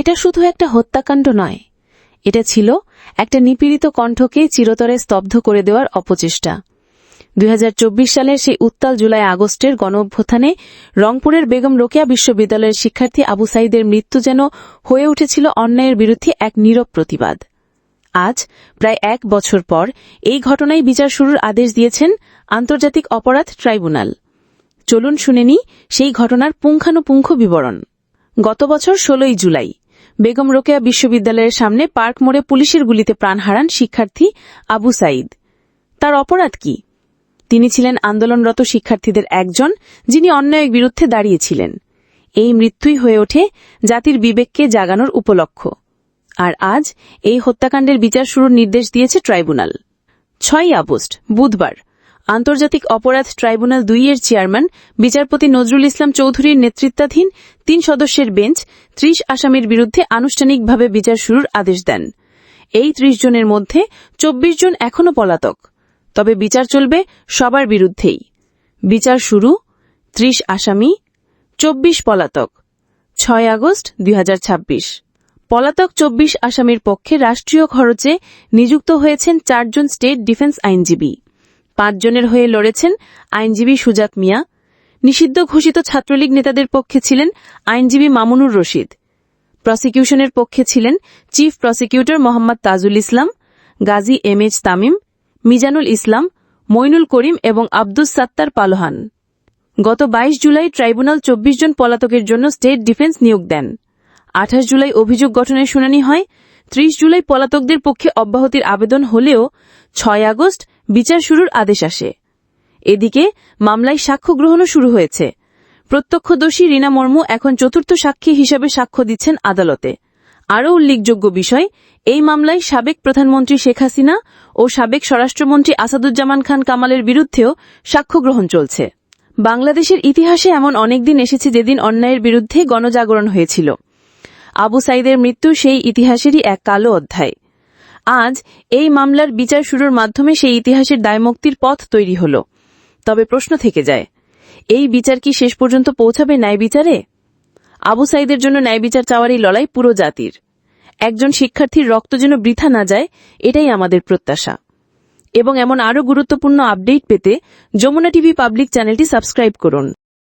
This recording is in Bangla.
এটা শুধু একটা হত্যাকাণ্ড নয়। এটা ছিল একটা নিপীড়িত কণ্ঠকে চিরতরে স্তব্ধ করে দেওয়ার অপচেষ্টা। দুই হাজার চব্বিশ সালের সেই উত্তাল জুলাই আগস্টের গণ অভ্যুত্থানে রংপুরের বেগম রোকেয়া বিশ্ববিদ্যালয়ের শিক্ষার্থী আবু সাইদের মৃত্যু যেন হয়ে উঠেছিল অন্যায়ের বিরুদ্ধে এক নীরব প্রতিবাদ। আজ, প্রায় এক বছর পর, এই ঘটনায় বিচার শুরুর আদেশ দিয়েছেন আন্তর্জাতিক অপরাধ ট্রাইব্যুনাল। চলুন শুনেনি সেই ঘটনার পুঙ্খানুপুঙ্খ বিবরণ। গত বছর ষোলোই জুলাই বেগম রোকেয়া বিশ্ববিদ্যালয়ের সামনে পার্ক মোড়ে পুলিশের গুলিতে প্রাণ হারান শিক্ষার্থী আবু সাইদ তার অপরাধ কি? তিনি ছিলেন আন্দোলনরত শিক্ষার্থীদের একজন, যিনি অন্যায়ের বিরুদ্ধে দাঁড়িয়েছিলেন। এই মৃত্যুই হয়ে ওঠে জাতির বিবেককে জাগানোর উপলক্ষ। আর আজ এই হত্যাকাণ্ডের বিচার শুরুর নির্দেশ দিয়েছে ট্রাইব্যুনাল। ছয়ই আগস্ট, বুধবার আন্তর্জাতিক অপরাধ ট্রাইব্যুনাল দুইয়ের চেয়ারম্যান, বিচারপতি নজরুল ইসলাম চৌধুরীর নেতৃত্বাধীন তিন সদস্যের বেঞ্চ ত্রিশ আসামির বিরুদ্ধে আনুষ্ঠানিকভাবে বিচার শুরুর আদেশ দেন। এই ত্রিশ জনের মধ্যে চব্বিশ জন এখনও পলাতক। তবে বিচার চলবে সবার বিরুদ্ধেই। বিচার শুরু, ত্রিশ আসামি, চব্বিশ পলাতক। ছয় আগস্ট দুই পলাতক চব্বিশ আসামির পক্ষে রাষ্ট্রীয় খরচে নিযুক্ত হয়েছেন চারজন স্টেট ডিফেন্স আইনজীবী। পাঁচজনের হয়ে লড়েছেন আইনজীবী সুজাত মিয়া। নিষিদ্ধ ঘোষিত ছাত্রলীগ নেতাদের পক্ষে ছিলেন আইনজীবী মামুনুর রশিদ। প্রসিকিউশনের পক্ষে ছিলেন chief prosecutor Mohammad Tajul Islam, Gazi M H Tamim, Mizanul Islam, Moinul Karim এবং আব্দুস সাত্তার পালোহান। গত ২২ জুলাই ট্রাইব্যুনাল চব্বিশ জন পলাতকের জন্য স্টেট ডিফেন্স নিয়োগ দেন। আঠাশ জুলাই অভিযোগ গঠনের শুনানি হয়। ত্রিশ জুলাই পলাতকদের পক্ষে অব্যাহতির আবেদন হলেও ছয় আগস্ট বিচার শুরুর আদেশ আসে। এদিকে মামলায় সাক্ষ্য গ্রহণও শুরু হয়েছে। প্রত্যক্ষদর্শী রীনা মর্মু এখন চতুর্থ সাক্ষী হিসেবে সাক্ষ্য দিচ্ছেন আদালতে। আরও উল্লেখযোগ্য বিষয়, এই মামলায় সাবেক প্রধানমন্ত্রী শেখ হাসিনা ও সাবেক স্বরাষ্ট্রমন্ত্রী আসাদুজ্জামান খান কামালের বিরুদ্ধেও সাক্ষ্য গ্রহণ চলছে। বাংলাদেশের ইতিহাসে এমন অনেক দিন এসেছে যেদিন অন্যায়ের বিরুদ্ধে গণজাগরণ হয়েছিল। আবু সাইদের মৃত্যু সেই ইতিহাসেরই এক কালো অধ্যায়। আজ এই মামলার বিচার শুরুর মাধ্যমে সেই ইতিহাসের দায়মুক্তির পথ তৈরি হল। তবে প্রশ্ন থেকে যায়, এই বিচার কি শেষ পর্যন্ত পৌঁছাবে ন্যায় বিচারে? আবু সাইদের জন্য ন্যায় বিচার চাওয়ার এই লড়াই পুরো জাতির। একজন শিক্ষার্থীর রক্ত যেন বৃথা না যায়, এটাই আমাদের প্রত্যাশা। এবং এমন আরও গুরুত্বপূর্ণ আপডেট পেতে যমুনা টিভি পাবলিক চ্যানেলটি সাবস্ক্রাইব করুন।